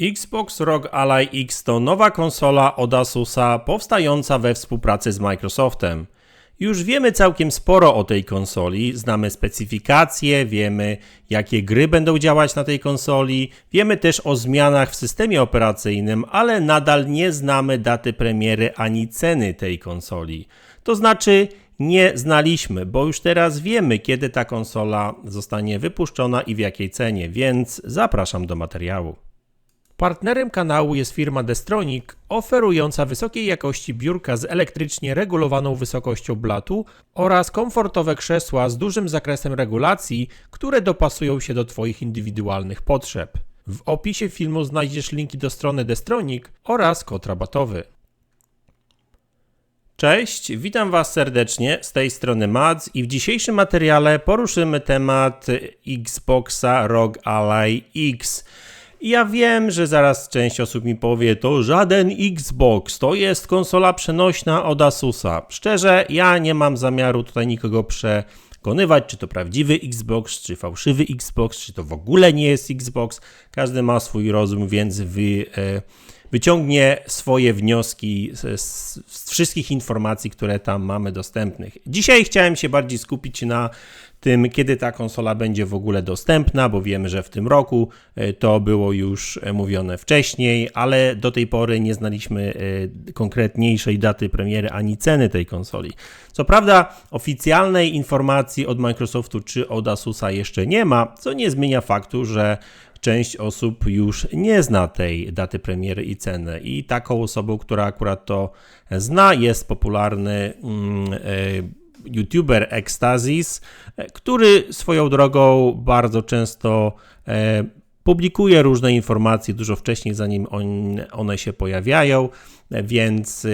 Xbox ROG Ally X to nowa konsola od Asusa powstająca we współpracy z Microsoftem. Już wiemy całkiem sporo o tej konsoli, znamy specyfikacje, wiemy jakie gry będą działać na tej konsoli, wiemy też o zmianach w systemie operacyjnym, ale nadal nie znamy daty premiery ani ceny tej konsoli. To znaczy nie znaliśmy, bo już teraz wiemy kiedy ta konsola zostanie wypuszczona i w jakiej cenie, więc zapraszam do materiału. Partnerem kanału jest firma Destronic, oferująca wysokiej jakości biurka z elektrycznie regulowaną wysokością blatu oraz komfortowe krzesła z dużym zakresem regulacji, które dopasują się do Twoich indywidualnych potrzeb. W opisie filmu znajdziesz linki do strony Destronic oraz kod rabatowy. Cześć, witam Was serdecznie z tej strony Mads i w dzisiejszym materiale poruszymy temat Xboxa ROG Ally X. Ja wiem, że zaraz część osób mi powie, to żaden Xbox, to jest konsola przenośna od Asusa. Szczerze, ja nie mam zamiaru tutaj nikogo przekonywać, czy to prawdziwy Xbox, czy fałszywy Xbox, czy to w ogóle nie jest Xbox. Każdy ma swój rozum, więc wy, e, wyciągnie swoje wnioski z, z wszystkich informacji, które tam mamy dostępnych. Dzisiaj chciałem się bardziej skupić na tym, kiedy ta konsola będzie w ogóle dostępna, bo wiemy, że w tym roku e, to było już e, mówione wcześniej, ale do tej pory nie znaliśmy e, konkretniejszej daty premiery ani ceny tej konsoli. Co prawda, oficjalnej informacji od Microsoftu czy od Asusa jeszcze nie ma, co nie zmienia faktu, że część osób już nie zna tej daty premiery i ceny. I taką osobą, która akurat to zna, jest popularny. Yy, youtuber Ecstasis, który swoją drogą bardzo często e, publikuje różne informacje dużo wcześniej, zanim one się pojawiają, więc e,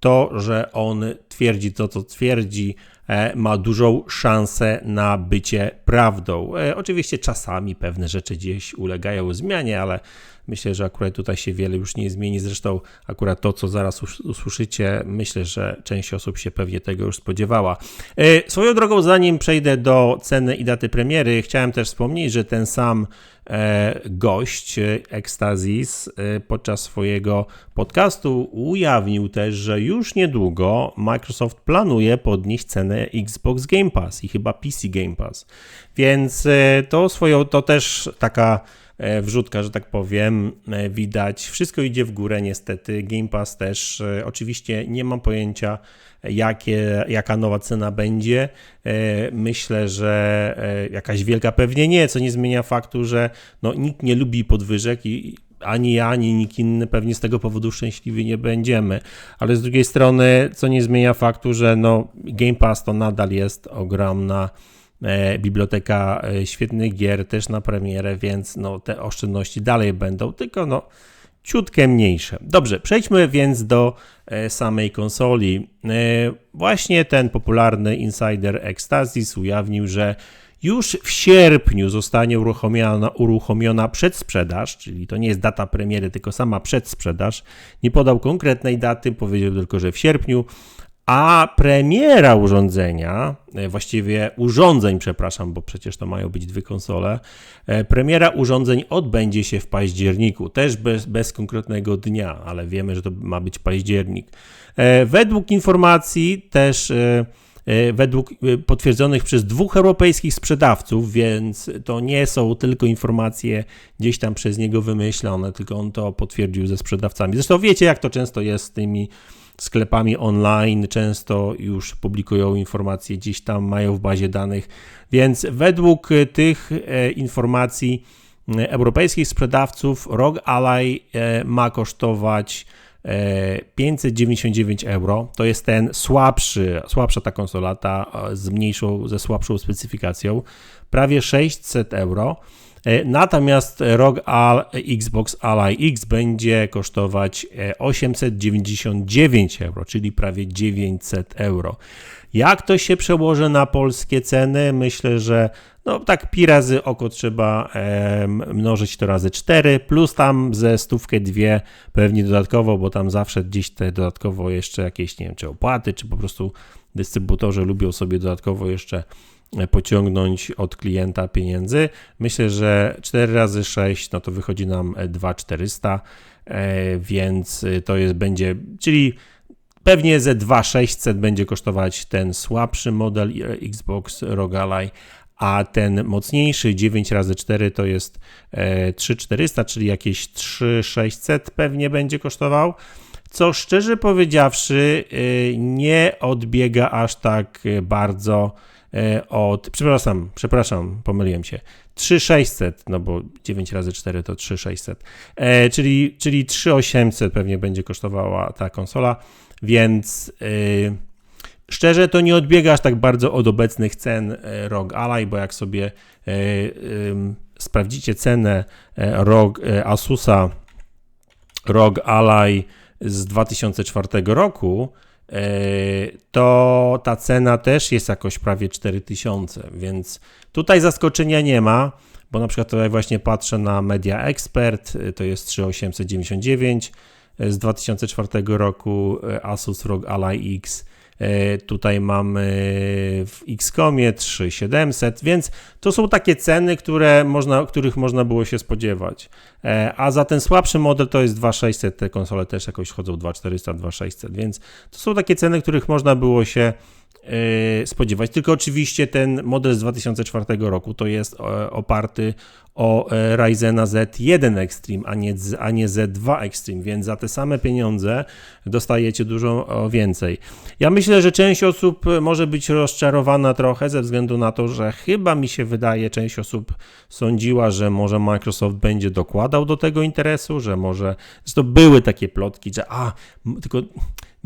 to, że on twierdzi to, co twierdzi, e, ma dużą szansę na bycie prawdą. Oczywiście czasami pewne rzeczy gdzieś ulegają zmianie, ale Myślę, że akurat tutaj się wiele już nie zmieni. Zresztą akurat to, co zaraz usłyszycie, myślę, że część osób się pewnie tego już spodziewała. E, swoją drogą, zanim przejdę do ceny i daty premiery, chciałem też wspomnieć, że ten sam e, gość e, podczas swojego podcastu ujawnił też, że już niedługo Microsoft planuje podnieść cenę Xbox Game Pass i chyba PC Game Pass. Więc to swoją, to też taka wrzutka, że tak powiem, e, widać. Wszystko idzie w górę niestety. Game Pass też. E, oczywiście nie mam pojęcia, jakie, jaka nowa cena będzie. Myślę, że jakaś wielka pewnie nie, co nie zmienia faktu, że no, nikt nie lubi podwyżek i ani ja, ani nikt inny pewnie z tego powodu szczęśliwi nie będziemy. Ale z drugiej strony, co nie zmienia faktu, że no, Game Pass to nadal jest ogromna E, biblioteka e, świetnych gier też na premierę, więc no, te oszczędności dalej będą, tylko no, ciutkę mniejsze. Dobrze, przejdźmy więc do e, samej konsoli. Właśnie ten popularny insider Ecstasis ujawnił, że już w sierpniu zostanie uruchomiona, uruchomiona przedsprzedaż, czyli to nie jest data premiery, tylko sama przedsprzedaż. Nie podał konkretnej daty, powiedział tylko, że w sierpniu a premiera urządzenia, e, właściwie urządzeń, przepraszam, bo przecież to mają być dwie konsole, e, premiera urządzeń odbędzie się w październiku, też bez, bez konkretnego dnia, ale wiemy, że to ma być październik. E, według informacji też według potwierdzonych przez dwóch europejskich sprzedawców, więc to nie są tylko informacje gdzieś tam przez niego wymyślone, tylko on to potwierdził ze sprzedawcami. Zresztą wiecie, jak to często jest z tymi sklepami online często już publikują informacje, gdzieś tam mają w bazie danych, więc według tych e, informacji e, europejskich sprzedawców ROG Ally e, ma kosztować 599 euro. To jest ten słabszy, słabsza ta konsola, ta z mniejszą, ze słabszą specyfikacją. Prawie 600 euro. E, natomiast ROG Xbox Ally X będzie kosztować 899 e, euro, czyli prawie 900 euro. Jak to się przełoży na polskie ceny? Myślę, że no tak pi razy oko trzeba e, mnożyć to razy 4, plus tam ze stówkę dwie pewnie dodatkowo, bo tam zawsze gdzieś te dodatkowo jeszcze jakieś, nie wiem, czy opłaty, czy po prostu dystrybutorzy lubią sobie dodatkowo jeszcze pociągnąć od klienta pieniędzy. Myślę, że 4 razy 6 no to wychodzi nam 2400, więc to jest będzie, czyli pewnie ze 2600 będzie kosztować ten słabszy model Xbox ROG Ally, a ten mocniejszy 9 razy 4 to jest 3400, czyli jakieś 3600 pewnie będzie kosztował co szczerze powiedziawszy nie odbiega aż tak bardzo od. Przepraszam, przepraszam, pomyliłem się. 3600, no bo 9 razy 4 to 3600, e, czyli, czyli 3800 pewnie będzie kosztowała ta konsola, więc y, szczerze to nie odbiega aż tak bardzo od obecnych cen e, ROG Ally, bo jak sobie e, sprawdzicie cenę ROG Asusa ROG Ally z 2004 roku, e, to ta cena też jest jakoś prawie 4000, więc tutaj zaskoczenia nie ma, bo na przykład tutaj właśnie patrzę na Media Expert, to jest 3899 e, z 2004 roku e, Asus ROG Ally X. E, tutaj mamy w XCOMie 3700, więc to są takie ceny, które można, których można było się spodziewać. E, a za ten słabszy model to jest 2600, te konsole też jakoś chodzą 2400, 2600, więc to są takie ceny, których można było się e, spodziewać. Tylko oczywiście ten model z 2004 roku to jest oparty o e, Ryzena Z1 Extreme, a nie, a nie Z2 Extreme, więc za te same pieniądze dostajecie dużo więcej. Ja myślę, że część osób może być rozczarowana trochę ze względu na to, że chyba mi się wydaje, część osób sądziła, że może Microsoft będzie dokładał do tego interesu, że może, zresztą były takie plotki, że a, tylko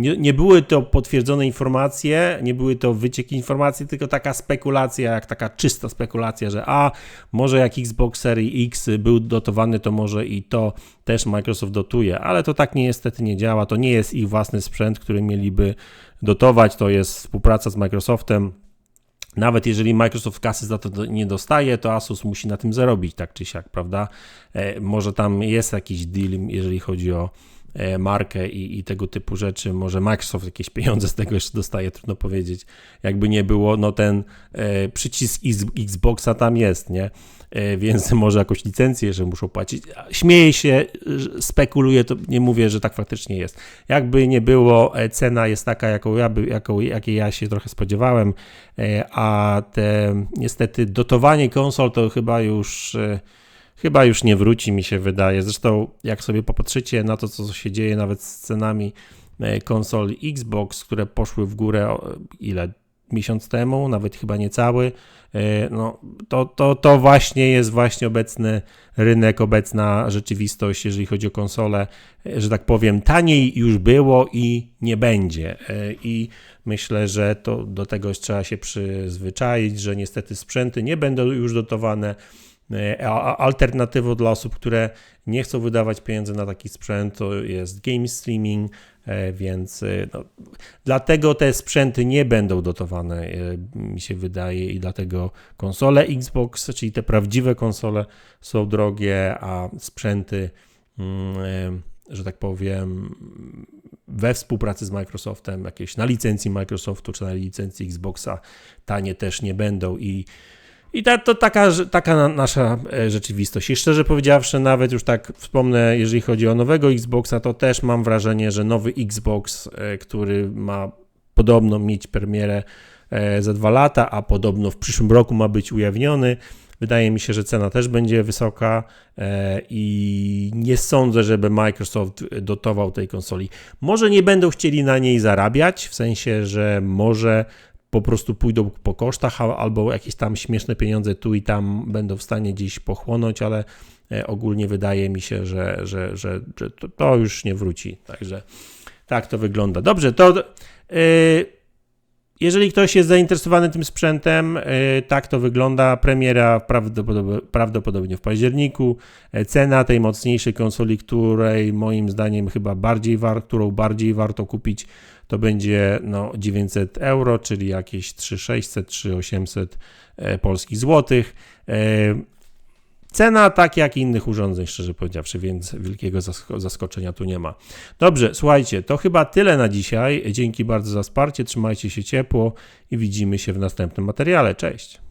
nie, nie były to potwierdzone informacje, nie były to wycieki informacji, tylko taka spekulacja, jak taka czysta spekulacja, że a może jak Xbox Series X był dotowany, to może i to też Microsoft dotuje, ale to tak niestety nie działa. To nie jest ich własny sprzęt, który mieliby dotować, to jest współpraca z Microsoftem. Nawet jeżeli Microsoft kasy za to nie dostaje, to Asus musi na tym zarobić, tak czy siak, prawda? E, może tam jest jakiś deal, jeżeli chodzi o markę i, i, tego typu rzeczy. Może Microsoft jakieś pieniądze z tego jeszcze dostaje, trudno powiedzieć. Jakby nie było, no ten e, przycisk Xboxa tam jest, nie? E, więc może jakąś licencję, że muszą płacić. Śmieję się, spekuluję, to nie mówię, że tak faktycznie jest. Jakby nie było, cena jest taka, jaką ja, by, jaką, jakiej ja się trochę spodziewałem, a te niestety dotowanie konsol to chyba już chyba już nie wróci, mi się wydaje. Zresztą, jak sobie popatrzycie na to, co się dzieje nawet z cenami e, konsol Xbox, które poszły w górę ile? Miesiąc temu, nawet chyba niecały, e, no, to, to, to właśnie jest właśnie obecny rynek, obecna rzeczywistość, jeżeli chodzi o konsole, e, że tak powiem, taniej już było i nie będzie. I myślę, że to do tego trzeba się przyzwyczaić, że niestety sprzęty nie będą już dotowane alternatywą dla osób, które nie chcą wydawać pieniędzy na taki sprzęt, to jest game streaming, e, więc e, no, dlatego te sprzęty nie będą dotowane, mi się wydaje, i dlatego konsole Xbox, czyli te prawdziwe konsole są drogie, a sprzęty, mm, że tak powiem, we współpracy z Microsoftem, jakieś na licencji Microsoftu czy na licencji Xboxa, tanie też nie będą i i ta, to taka, taka nasza e, rzeczywistość. I szczerze powiedziawszy, nawet już tak wspomnę, jeżeli chodzi o nowego Xboxa, to też mam wrażenie, że nowy Xbox, e, który ma podobno mieć premierę e, za dwa lata, a podobno w przyszłym roku ma być ujawniony. Wydaje mi się, że cena też będzie wysoka i nie sądzę, żeby Microsoft dotował tej konsoli. Może nie będą chcieli na niej zarabiać, w sensie, że może po prostu pójdą po kosztach, albo jakieś tam śmieszne pieniądze tu i tam będą w stanie gdzieś pochłonąć, ale e, ogólnie wydaje mi się, że, że, że, że to, to, już nie wróci. Także tak to wygląda. Dobrze, to yy, jeżeli ktoś jest zainteresowany tym sprzętem, yy, tak to wygląda. Premiera prawdopodobnie, prawdopodobnie w październiku. Cena tej mocniejszej konsoli, której moim zdaniem chyba bardziej war, którą bardziej warto kupić to będzie no, 900 euro, czyli jakieś 3600, 3800 e, polskich złotych. E, Cena tak jak innych urządzeń, szczerze powiedziawszy, więc wielkiego zask- zaskoczenia tu nie ma. Dobrze, słuchajcie, to chyba tyle na dzisiaj. Dzięki bardzo za wsparcie, trzymajcie się ciepło i widzimy się w następnym materiale. Cześć!